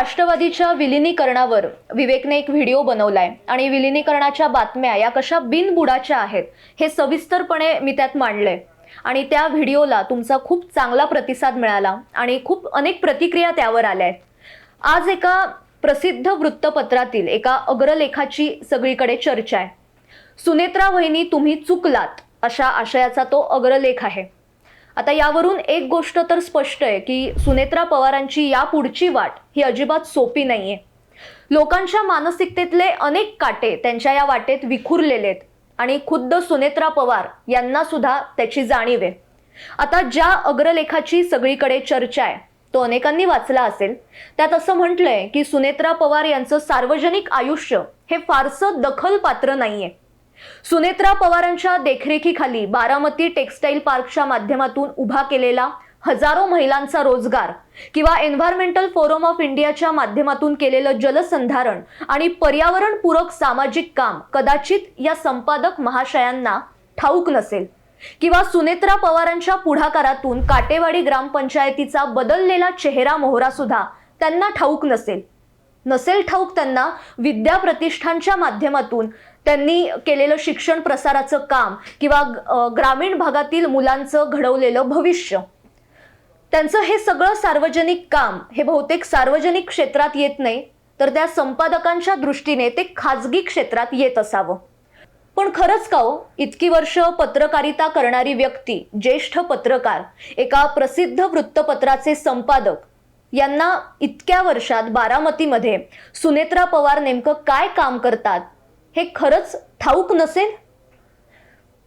राष्ट्रवादीच्या विलिनीकरणावर. विवेकने एक व्हिडिओ बनवलाय. आणि विलिनीकरणाच्या बातम्या या कशा बिनबुडाच्या आहेत हे सविस्तरपणे मी त्यात मांडलंय. आणि त्या व्हिडिओला तुमचा खूप चांगला प्रतिसाद मिळाला आणि खूप अनेक प्रतिक्रिया त्यावर आल्या आहेत आज एका प्रसिद्ध वृत्तपत्रातील एका अग्रलेखाची सगळीकडे चर्चा आहे सुनेत्रा वहिनी तुम्ही चुकलात अशा आशयाचा तो अग्रलेख आहे. आता यावरून एक गोष्ट तर स्पष्ट आहे की सुनेत्रा पवारांची या पुढची वाट ही अजिबात सोपी नाहीये. लोकांच्या मानसिकतेतले अनेक काटे त्यांच्या या वाटेत विखुरलेले आहेत आणि खुद्द सुनेत्रा पवार यांना सुद्धा त्याची जाणीव आहे. आता ज्या अग्रलेखाची सगळीकडे चर्चा आहे तो अनेकांनी वाचला असेल त्यात असं म्हटलंय की सुनेत्रा पवार यांचं सार्वजनिक आयुष्य हे फारसं दखलपात्र नाहीये. सुनेत्रा पवारांच्या देखरेखीखाली बारामती टेक्स्टाईल पार्कच्या माध्यमातून उभा केलेला हजारो महिलांचा रोजगार किंवा एन्व्हायरमेंटल फोरम ऑफ इंडियाच्या माध्यमातून केलेलं जलसंधारण आणि पर्यावरणपूरक सामाजिक काम कदाचित या संपादक महाशयांना ठाऊक नसेल. किंवा सुनेत्रा पवारांच्या पुढाकारातून काटेवाडी ग्रामपंचायतीचा बदललेला चेहरा मोहरा सुद्धा त्यांना ठाऊक नसेल. नसेल ठाऊक त्यांना विद्या प्रतिष्ठानच्या माध्यमातून त्यांनी केलेलं शिक्षण प्रसाराचं काम किंवा ग्रामीण भागातील मुलांचं घडवलेलं भविष्य. त्यांचं हे सगळं सार्वजनिक काम हे बहुतेक सार्वजनिक क्षेत्रात येत नाही तर त्या संपादकांच्या दृष्टीने ते खाजगी क्षेत्रात येत असावं. पण खरंच का हो? इतकी वर्ष पत्रकारिता करणारी व्यक्ती ज्येष्ठ पत्रकार एका प्रसिद्ध वृत्तपत्राचे संपादक यांना इतक्या वर्षात बारामतीमध्ये सुनेत्रा पवार नेमकं काय काम करतात? हे खरंच ठाऊक नसेल?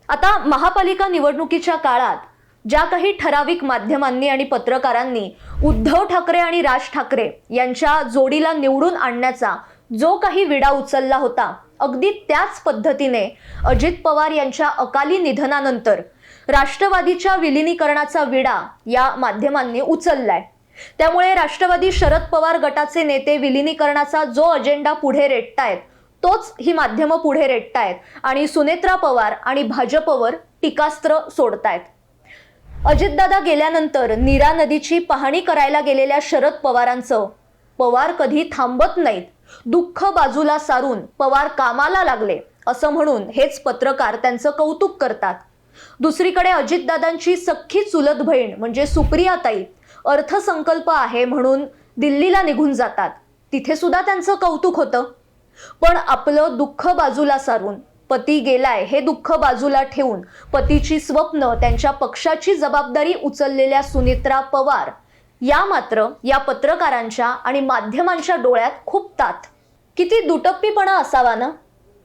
आता महापालिका निवडणुकीच्या काळात ज्या काही ठराविक माध्यमांनी आणि पत्रकारांनी उद्धव ठाकरे आणि राज ठाकरे यांच्या जोडीला निवडून आणण्याचा जो काही विडा उचलला होता अगदी त्याच पद्धतीने अजित पवार यांच्या अकाली निधनानंतर राष्ट्रवादीच्या विलिनीकरणाचा विडा या माध्यमांनी उचललाय. त्यामुळे राष्ट्रवादी शरद पवार गटाचे नेते विलिनीकरणाचा जो अजेंडा पुढे रेटतायत तोच ही माध्यमं पुढे रेटतायत. आणि सुनेत्रा पवार आणि भाजपवर टीकास्त्र सोडतायत. अजितदादा गेल्यानंतर नीरा नदीची पाहणी करायला गेलेल्या शरद पवारांचं पवार कधी थांबत नाहीत. दुःख बाजूला सारून पवार कामाला लागले असं म्हणून हेच पत्रकार त्यांचं कौतुक करतात. दुसरीकडे अजितदादांची सख्खी चुलत बहीण म्हणजे सुप्रियाताई अर्थसंकल्प आहे म्हणून दिल्लीला निघून जातात. तिथे सुद्धा त्यांचं कौतुक होतं. पण आपलं दुःख बाजूला सारून पती गेलाय हे दुःख बाजूला ठेवून पतीची स्वप्न त्यांच्या पक्षाची जबाबदारी उचललेल्या सुनित्रा पवार या मात्र या पत्रकारांच्या आणि माध्यमांच्या डोळ्यात खूपतात किती दुटप्पीपणा असावा ना?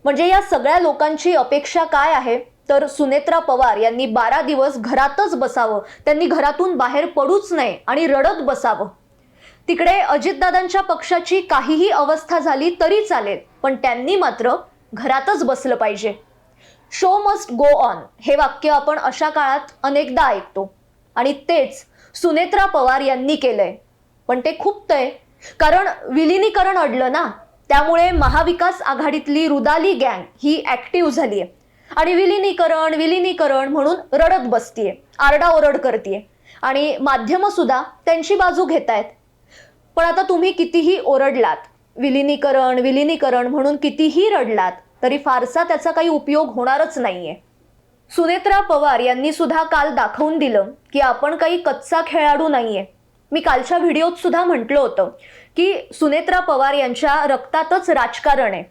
म्हणजे या सगळ्या लोकांची अपेक्षा काय आहे? तर सुनेत्रा पवार यांनी बारा दिवस घरातच बसावं. त्यांनी घरातून बाहेर पडूच नये आणि रडत बसावं. तिकडे अजितदादांच्या पक्षाची काहीही अवस्था झाली तरी चालेल पण त्यांनी मात्र घरातच बसलं पाहिजे. शो मस्ट गो ऑन हे वाक्य आपण अशा काळात अनेकदा ऐकतो. आणि तेच सुनेत्रा पवार यांनी केलंय. पण ते खुपतंय. कारण विलिनीकरण अडलं ना त्यामुळे महाविकास आघाडीतली रुदाली गँग ही ऍक्टिव्ह झालीय. आणि विलिनीकरण विलिनीकरण म्हणून रडत बसतीये आरडाओरड करतीये. आणि माध्यमं सुद्धा त्यांची बाजू घेतायत. पण आता तुम्ही कितीही ओरडलात विलिनीकरण विलिनीकरण म्हणून कितीही रडलात तरी फारसा त्याचा काही उपयोग होणारच नाहीये. सुनेत्रा पवार यांनी सुद्धा काल दाखवून दिलं की आपण काही कच्चा खेळाडू नाहीये. मी कालच्या व्हिडिओत सुद्धा म्हटलं होतं की सुनेत्रा पवार यांच्या रक्तातच राजकारण आहे.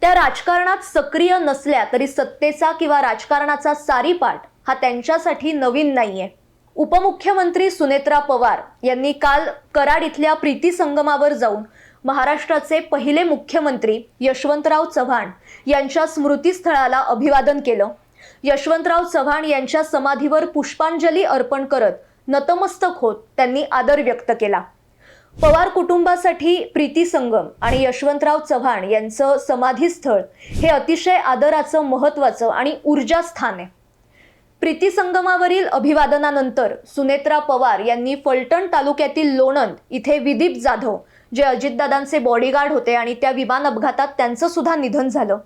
त्या राजकारणात सक्रिय नसल्या तरी सत्तेचा किंवा राजकारणाचा सारी पाठ हा त्यांच्यासाठी नवीन नाहीये. उपमुख्यमंत्री सुनेत्रा पवार यांनी काल कराड इथल्या प्रीती संगमावर जाऊन महाराष्ट्राचे पहिले मुख्यमंत्री यशवंतराव चव्हाण यांच्या स्मृतीस्थळाला अभिवादन केलं. यशवंतराव चव्हाण यांच्या समाधीवर पुष्पांजली अर्पण करत नतमस्तक होत त्यांनी आदर व्यक्त केला. पवार कुटुंबासाठी प्रीती संगम आणि यशवंतराव चव्हाण यांचं समाधीस्थळ हे अतिशय आदराचं महत्वाचं आणि ऊर्जा स्थान आहे. प्रीती संगमावरील अभिवादनानंतर सुनेत्रा पवार यांनी फलटण तालुक्यातील लोणंद इथे विदीप जाधव जे अजितदादांचे बॉडीगार्ड होते आणि त्या विमान अपघातात त्यांचं सुद्धा निधन झालं.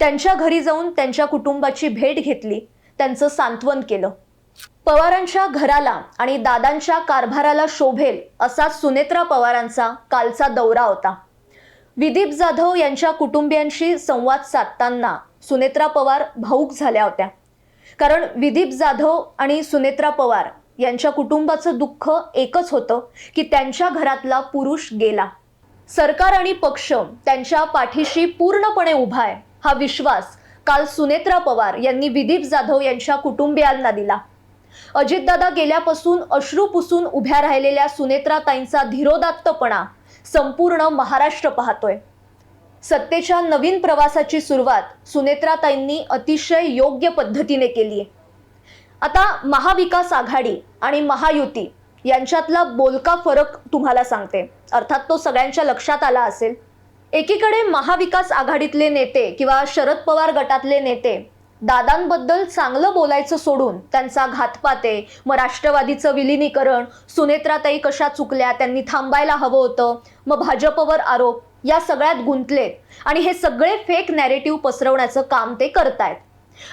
त्यांच्या घरी जाऊन त्यांच्या कुटुंबाची भेट घेतली. त्यांचं सांत्वन केलं. पवारांच्या घराला आणि दादांच्या कारभाराला शोभेल असा सुनेत्रा पवारांचा कालचा दौरा होता. विदीप जाधव यांच्या कुटुंबियांशी संवाद साधताना सुनेत्रा पवार भाऊक झाल्या होत्या. कारण विदीप जाधव आणि सुनेत्रा पवार यांच्या कुटुंबाचं दुःख एकच होतं की त्यांच्या घरातला पुरुष गेला. सरकार आणि पक्ष त्यांच्या पाठीशी पूर्णपणे उभा आहे हा विश्वास काल सुनेत्रा पवार यांनी विदीप जाधव यांच्या कुटुंबियांना दिला. अजितदादा गेल्यापासून अश्रू पुसून उभ्या राहिलेल्या सुनेत्राताईंचा धीरोदात्तपणा संपूर्ण महाराष्ट्र पाहतोय. सत्तेच्या नवीन प्रवासाची सुरुवात सुनेत्राताईंनी अतिशय योग्य पद्धतीने केली आहे आता महाविकास आघाडी आणि महायुती यांच्यातला बोलका फरक तुम्हाला सांगते. अर्थात तो सगळ्यांच्या लक्षात आला असेल. एकीकडे महाविकास आघाडीतले नेते किंवा शरद पवार गटातले नेते दादांबद्दल चांगलं बोलायचं सोडून त्यांचा घातपाते मग राष्ट्रवादीचं विलिनीकरण सुनेत्राताई कशा चुकल्या त्यांनी थांबायला हवं होतं मग भाजपवर आरोप या सगळ्यात गुंतलेत. आणि हे सगळे फेक नॅरेटिव्ह पसरवण्याचं काम ते करतायत.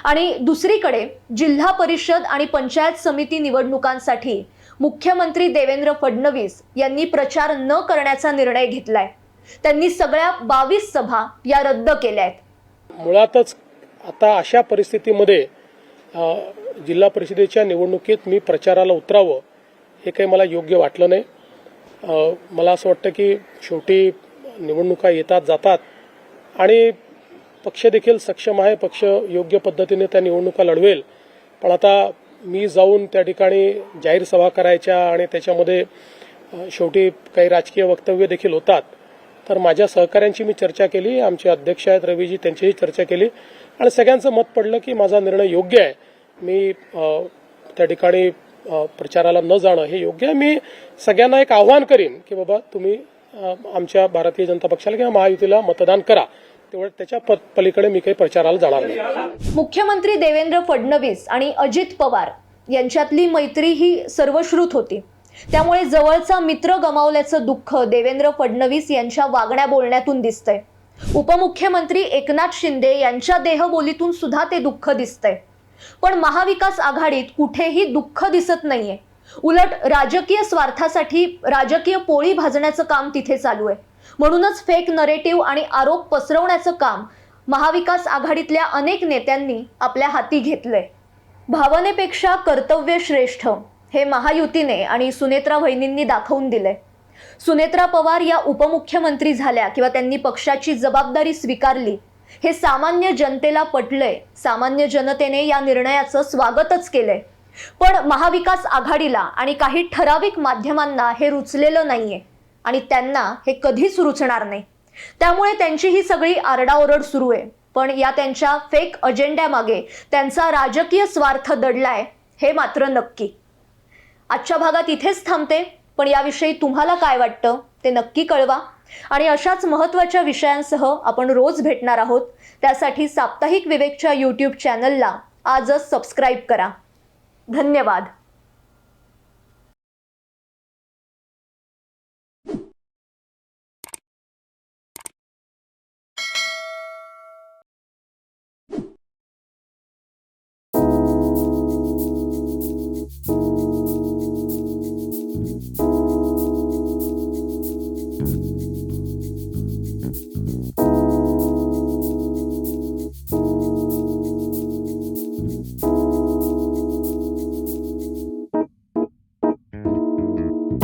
आणि दुसरीकडे जिल्हा परिषद आणि पंचायत समिती निवडणुकांसाठी मुख्यमंत्री देवेंद्र फडणवीस यांनी प्रचार न करण्याचा निर्णय घेतलाय. त्यांनी सगळ्या बावीस सभा या रद्द केल्या आहेत मुळातच आता अशा परिस्थितीमध्ये जिल्हा परिषदेच्या निवडणुकीत मी प्रचाराला उतरावं हे काही मला योग्य वाटलं नाही. मला असं वाटतं की शेवटी निवडणुका येतात जातात. आणि पक्ष देखील सक्षम आहे पक्ष योग्य पद्धतीने त्या निवडणुका लढवेल. पण आता मी जाऊन त्या ठिकाणी जाहीर सभा करायच्या आणि त्याच्यामध्ये शेवटी काही राजकीय वक्तव्य देखील होतात. तर माझ्या सहकाऱ्यांची मी चर्चा केली आमचे अध्यक्ष आहेत रवीजी त्यांचीही चर्चा केली. आणि सगळ्यांचं मत पडलं की माझा निर्णय योग्य आहे. मी त्या ठिकाणी प्रचाराला न जाणं हे योग्य आहे. मी सगळ्यांना एक आव्हान करीन की बाबा तुम्ही आमच्या भारतीय जनता पक्षाला किंवा महायुतीला मतदान करा. तेवढं त्याच्या पलीकडे मी काही प्रचाराला जाणार नाही. मुख्यमंत्री देवेंद्र फडणवीस आणि अजित पवार यांच्यातली मैत्री ही सर्वश्रुत होती. त्यामुळे जवळचा मित्र गमावल्याचं दुःख देवेंद्र फडणवीस यांच्या वागण्या बोलण्यातून दिसतंय. उपमुख्यमंत्री एकनाथ शिंदे यांच्या देहबोलीतून सुद्धा ते दुःख दिसतंय. पण महाविकास आघाडीत कुठेही दुःख दिसत नाहीये. उलट राजकीय स्वार्थासाठी राजकीय पोळी भाजण्याचं काम तिथे चालू आहे. म्हणूनच फेक नरेटिव्ह आणि आरोप पसरवण्याचं काम महाविकास आघाडीतल्या अनेक नेत्यांनी आपल्या हाती घेतलंय. भावनेपेक्षा कर्तव्य श्रेष्ठ हे महायुतीने आणि सुनेत्रा वहिनींनी दाखवून दिलंय. सुनेत्रा पवार या उपमुख्यमंत्री झाल्या किंवा त्यांनी पक्षाची जबाबदारी स्वीकारली हे सामान्य जनतेला पटलंय. सामान्य जनतेने या निर्णयाचं स्वागतच केलंय. पण महाविकास आघाडीला आणि काही ठराविक माध्यमांना हे रुचलेलं नाहीये आणि त्यांना हे कधीच रुचणार नाही. त्यामुळे त्यांची ही सगळी आरडाओरड सुरू आहे. पण या त्यांच्या फेक अजेंड्यामागे त्यांचा राजकीय स्वार्थ दडलाय हे मात्र नक्की. आजच्या भागात इथेच थांबते पण याविषयी तुम्हाला काय वाटतं ते नक्की कळवा. आणि अशाच महत्त्वाच्या विषयांसह आपण रोज भेटणार आहोत. त्यासाठी साप्ताहिक विवेकच्या यूट्यूब चॅनलला आजच सबस्क्राईब करा. धन्यवाद.